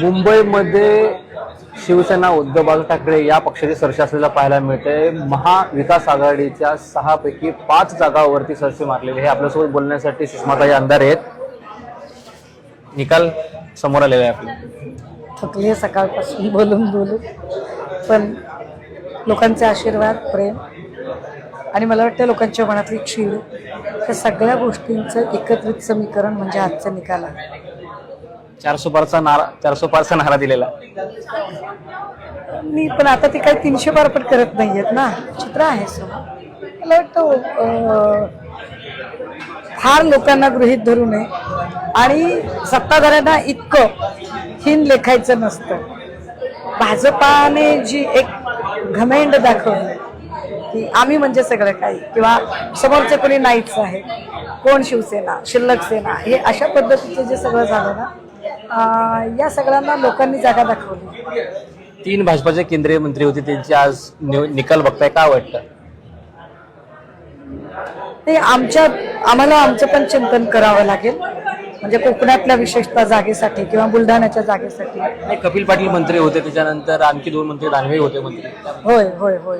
मुंबईमध्ये शिवसेना उद्धव बाळासाहेब ठाकरे या पक्षाची सरशी असलेला पाहायला मिळते. महाविकास आघाडीच्या सहापैकी पाच जागावरती सरशी मारलेली हे आपल्यासोबत बोलण्यासाठी सुषमाताई अंधार आहेत. निकाल समोर आलेला आहे आपला. थकली सकाळपासून बोलून बोलून. पण लोकांचे आशीर्वाद प्रेम आणि मला वाटतं लोकांच्या मनातली क्षीर या सगळ्या गोष्टींचं एकत्रित समीकरण म्हणजे आजचा निकाल आहे. चारशे पारचा नारा चारशे पारचा नारा दिलेला. मी पण आता ते काही तीनशे पार पण करत नाही आहेत ना. चित्र आहे सो मला वाटतं फार लोकांना गृहीत धरू नये. आणि सत्ताधाऱ्यांना इतकं हिन लेखायचं नसतं. भाजपाने जी एक घमेंड दाखवली की आम्ही म्हणजे सगळं काही किंवा समोरचे कोणी नाहीच आहे. कोण शिवसेना शिल्लक सेना हे अशा पद्धतीचं जे सगळं झालं ना या सगळ्यांना लोकांनी जागा दाखवली. तीन भाजपाचे केंद्रीय मंत्री होते त्यांची आज निकाल बघताय काय वाटतं? ते आमच्या आम्हाला आमचं पण चिंतन करावं लागेल. म्हणजे कोकणातल्या विशेषतः जागेसाठी किंवा बुलढाण्याच्या जागेसाठी. नाही कपिल पाटील मंत्री होते त्याच्यानंतर आणखी दोन मंत्री दानवे होते मंत्री. होय होय होय.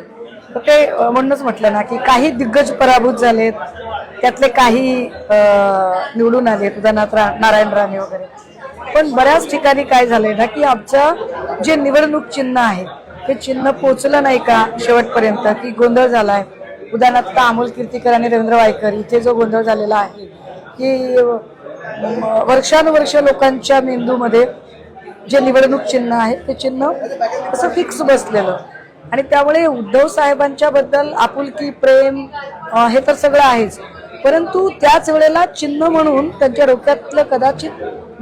तर ते म्हणूनच म्हटलं ना की काही दिग्गज पराभूत झालेत त्यातले काही निवडून आलेत उदाहरणार्थ रा- नारायण राणे वगैरे. पण बऱ्याच ठिकाणी काय झालंय ना की आमचं जे निवडणूक चिन्ह आहे ते चिन्ह पोचलं नाही का शेवटपर्यंत की गोंधळ झालाय? उदाहरणार्थ अमोल कीर्तीकर आणि रवींद्र वायकर इथे जो गोंधळ झालेला आहे की वर्षानुवर्ष लोकांच्या मेंदूमध्ये जे निवडणूक चिन्ह आहे ते चिन्ह असं फिक्स बसलेलं. आणि त्यामुळे उद्धव साहेबांच्या बद्दल आपुलकी प्रेम हे तर सगळं आहेच. परंतु त्याच वेळेला चिन्ह म्हणून त्यांच्या डोक्यातलं कदाचित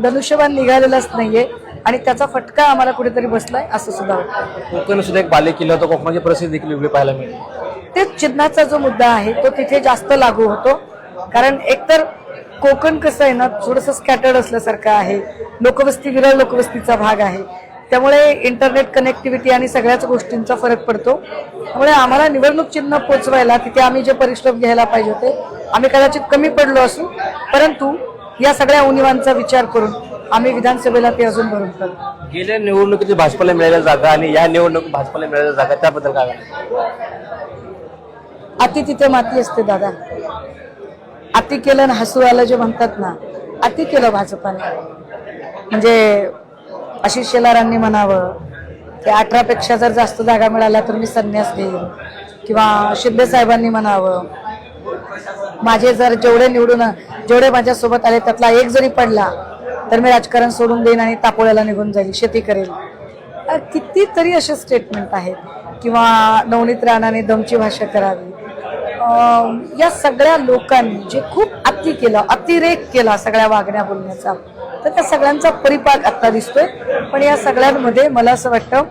धनुष्यबाण निघालेलंच नाहीये आणि त्याचा फटका आम्हाला कुठेतरी बसलाय असं सुद्धा वाटतं. कोकण सुद्धा एक बाले किल्ला होता. कोकणाची प्रसिद्धी देखील वेगळी पाहायला मिळते तेच चिन्हाचा जो मुद्दा आहे तो तिथे जास्त लागू होतो. कारण एकतर कोकण कसं आहे ना थोडस स्कॅटर्ड असल्यासारखं आहे. लोकवस्ती विरळ लोकवस्तीचा भाग आहे. त्यामुळे इंटरनेट कनेक्टिव्हिटी आणि सगळ्याच गोष्टींचा फरक पडतो. त्यामुळे आम्हाला निवडणूक चिन्ह पोचवायला तिथे आम्ही जे परिश्रम घ्यायला पाहिजे होते आम्ही कदाचित कमी पडलो असू परंतु या सगळ्या उणिवांचा विचार करून आम्ही विधानसभेला ते अजून भरून करू गेल्या निवडणुकीत भाजपाला मिळालेल्या जागा आणि या निवडणुकीत भाजपाला मिळालेल्या जागा त्याबद्दल काय? अति तिथे माती असते दादा. अति केलं ना हसू आलं जे म्हणतात ना अति केलं भाजपाने. म्हणजे आशिष शेलारांनी म्हणावं की अठरा पेक्षा जर जास्त जागा मिळाल्या तर मी संन्यास घेईन. किंवा शिंदे साहेबांनी म्हणावं माझे जर जेवढे निवडून जेवढे माझ्यासोबत आले त्यातला एक जरी पडला तर मी राजकारण सोडून देईन आणि तापोळ्याला निघून जाईल शेती करेल. कितीतरी असे स्टेटमेंट आहेत. किंवा नवनीत राणाने दमची भाषा करावी. या सगळ्या लोकांनी जे खूप अति केलं अतिरेक केला सगळ्या वागण्या बोलण्याचा तर त्या सगळ्यांचा परिपाक आत्ता दिसतोय. पण या सगळ्यांमध्ये मला असं वाटतं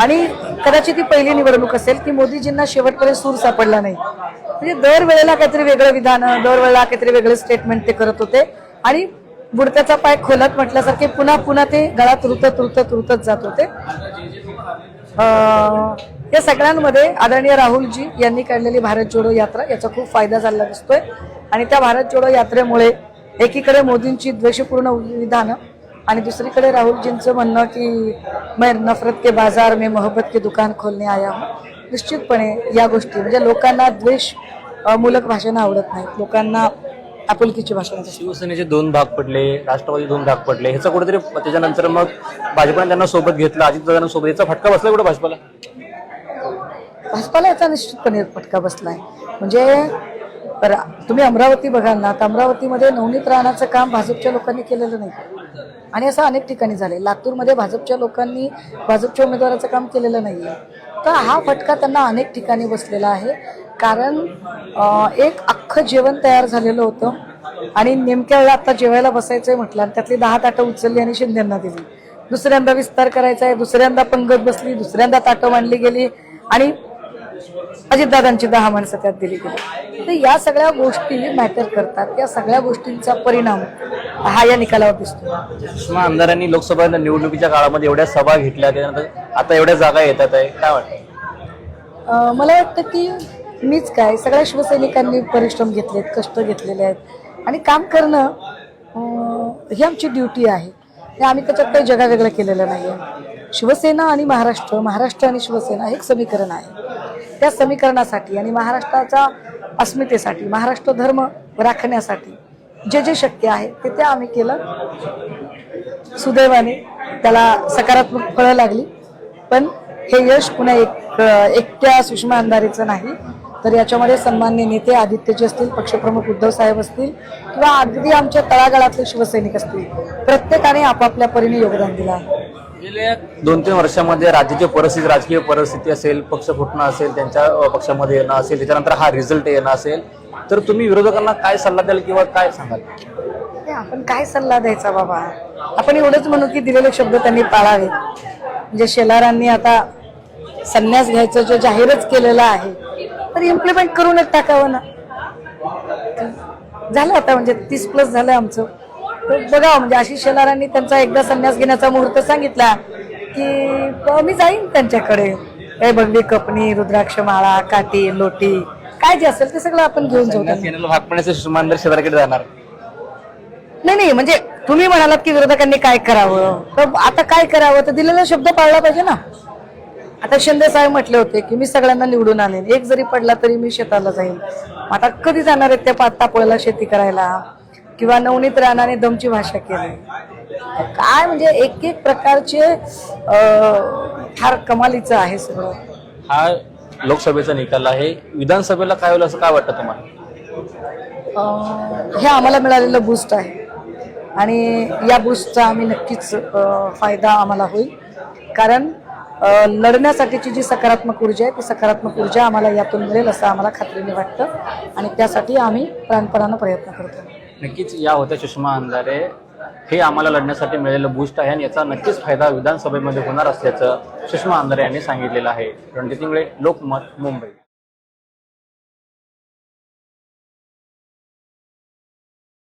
आणि कदाचित ही पहिली निवडणूक असेल की मोदीजींना शेवटपर्यंत सूर सापडला नाही. म्हणजे दरवेळेला काहीतरी वेगळं विधान दरवेळेला काहीतरी वेगळे स्टेटमेंट ते करत होते. आणि बुडत्याचा पाय खोलत म्हटल्यासारखे पुन्हा पुन्हा ते गळात रुतत रुतत रुतत जात होते. या सगळ्यांमध्ये आदरणीय राहुलजी यांनी काढलेली भारत जोडो यात्रा याचा खूप फायदा झालेला दिसतोय. आणि त्या भारत जोडो यात्रेमुळे एकीकडे मोदींची द्वेषपूर्ण विधानं आणि दुसरीकडे राहुलजींचं म्हणणं की मैं नफरत के बाजार में मोहब्बत के दुकान खोलने आया हूं. निश्चितपणे या गोष्टी म्हणजे लोकांना द्वेष मूलक भाषणं आवडत नाहीत. लोकांना आपुलकीची भाषणं आवडतात. शिवसेनेचे दोन भाग पडले राष्ट्रवादी दोन भाग पडले. ह्याचं कुठेतरी त्याच्यानंतर मग भाजपाने त्यांना सोबत घेतलं अजित दादांना सोबत याचा फटका बसला कुठे भाजपाला? भाजपाला याचा निश्चितपणे फटका बसलाय. म्हणजे तर तुम्ही अमरावती बघाल ना तर अमरावतीमध्ये नवनीत राहण्याचं काम भाजपच्या लोकांनी केलेलं नाही. आणि असं अनेक ठिकाणी झाले लातूरमध्ये भाजपच्या लोकांनी भाजपच्या उमेदवाराचं काम केलेलं नाहीये. तर हा फटका त्यांना अनेक ठिकाणी बसलेला आहे. कारण एक अख्खं जेवण तयार झालेलं होतं. आणि नेमक्या वेळा आता जेवायला बसायचंय म्हटलं आणि त्यातली दहा ताटं उचलली आणि शिंद्यांना दिली. दुसऱ्यांदा विस्तार करायचा आहे दुसऱ्यांदा पंगत बसली दुसऱ्यांदा ताटं मांडली गेली आणि अजितदादांची दहा माणसं त्यात दिली गेली. तर या सगळ्या गोष्टी मॅटर करतात. या सगळ्या गोष्टींचा परिणाम हा या निकालावर दिसतो. सुषमा आमदारांनी लोकसभा निवडणुकीच्या काळामध्ये एवढ्या सभा घेतल्या त्यानंतर आता एवढ्या जागा येतात आहे. काय वाटतं? मला वाटतं की मीच काय सगळ्या शिवसैनिकांनी परिश्रम घेतलेत कष्ट घेतलेले आहेत. आणि काम करणं ही आमची ड्युटी आहे. ते आम्ही त्याच्यात काही जगावेगळं केलेलं नाहीये. शिवसेना आणि महाराष्ट्र महाराष्ट्र आणि शिवसेना हे एक समीकरण आहे. त्या समीकरणासाठी आणि महाराष्ट्राच्या अस्मितेसाठी महाराष्ट्र धर्म राखण्यासाठी जे जे शक्य आहे ते ते आम्ही केलं. सुदैवाने त्याला सकारात्मक फळं लागली. पण हे यश पुन्हा एक एकट्या सुषमा अंधारेचं नाही. तर याच्यामध्ये सन्मान्य नेते आदित्यजी असतील पक्षप्रमुख उद्धव साहेब असतील किंवा अगदी आमच्या तळागाळातले शिवसैनिक असतील प्रत्येकाने आपापल्या परीने योगदान दिलं आहे. गेल्या दोन तीन वर्षामध्ये राज्याची परिस्थिती राजकीय परिस्थिती असेल पक्ष फुटणं असेल त्यांच्या पक्षामध्ये येणं असेल त्याच्यानंतर हा रिझल्ट येणं असेल तर तुम्ही विरोधकांना काय सल्ला द्याल किंवा काय सांगाल? आपण काय सल्ला द्यायचा बाबा? आपण एवढंच म्हणू की दिलेले शब्द त्यांनी पाळावे. म्हणजे शेलारांनी आता संन्यास घ्यायचं जे जाहीरच केलेलं आहे तर इम्प्लिमेंट करूनच टाकावं ना. झालं आता म्हणजे तीस प्लस झालं आमचं. तर बघा म्हणजे आशिष शेलारांनी त्यांचा एकदा संन्यास घेण्याचा मुहूर्त सांगितला की मी जाईन त्यांच्याकडे. काही बगडी कपणी रुद्राक्ष माळा काठी लोटी काय जे असेल ते सगळं आपण घेऊन जाऊ त्यांना. सेनेला भाग पडण्याचे सुषमांदर शेजारकडे जाणार. नाही नाही म्हणजे तुम्ही म्हणालात की विरोधकांनी काय करावं? तर आता काय करावं? तर दिलेला शब्द पाळला पाहिजे ना. आता शिंदे साहेब म्हटले होते की मी सगळ्यांना निवडून आणेन. एक जरी पडला तरी मी शेताला मग आता कधी जाणार आहेत त्या तापोळ्याला शेती करायला? किंवा नवनीत राणाने दमची भाषा केली. काय म्हणजे एक एक प्रकारचे फार कमालीचं आहे सगळं. हा लोकसभेचा निकाल आहे. विधानसभेला काय होईल असं काय वाटतं तुम्हाला? हे आम्हाला मिळालेलं बूस्ट आहे. आणि या बूस्टचा आम्ही नक्कीच फायदा आम्हाला होईल. कारण लढण्यासाठीची जी सकारात्मक ऊर्जा आहे ती सकारात्मक ऊर्जा आम्हाला यातून मिळेल असं आम्हाला खात्रीने वाटतं. आणि त्यासाठी आम्ही प्राणपणानं प्रयत्न करतो. नक्कीच या होत्या सुषमा अंधारे. हे आम्हाला लढण्यासाठी मिळालेलं बूस्ट आहे आणि याचा नक्कीच फायदा विधानसभेमध्ये होणार असल्याचं सुषमा अंधारे यांनी सांगितलेलं आहे. रणजित इंगळे लोकमत मुंबई.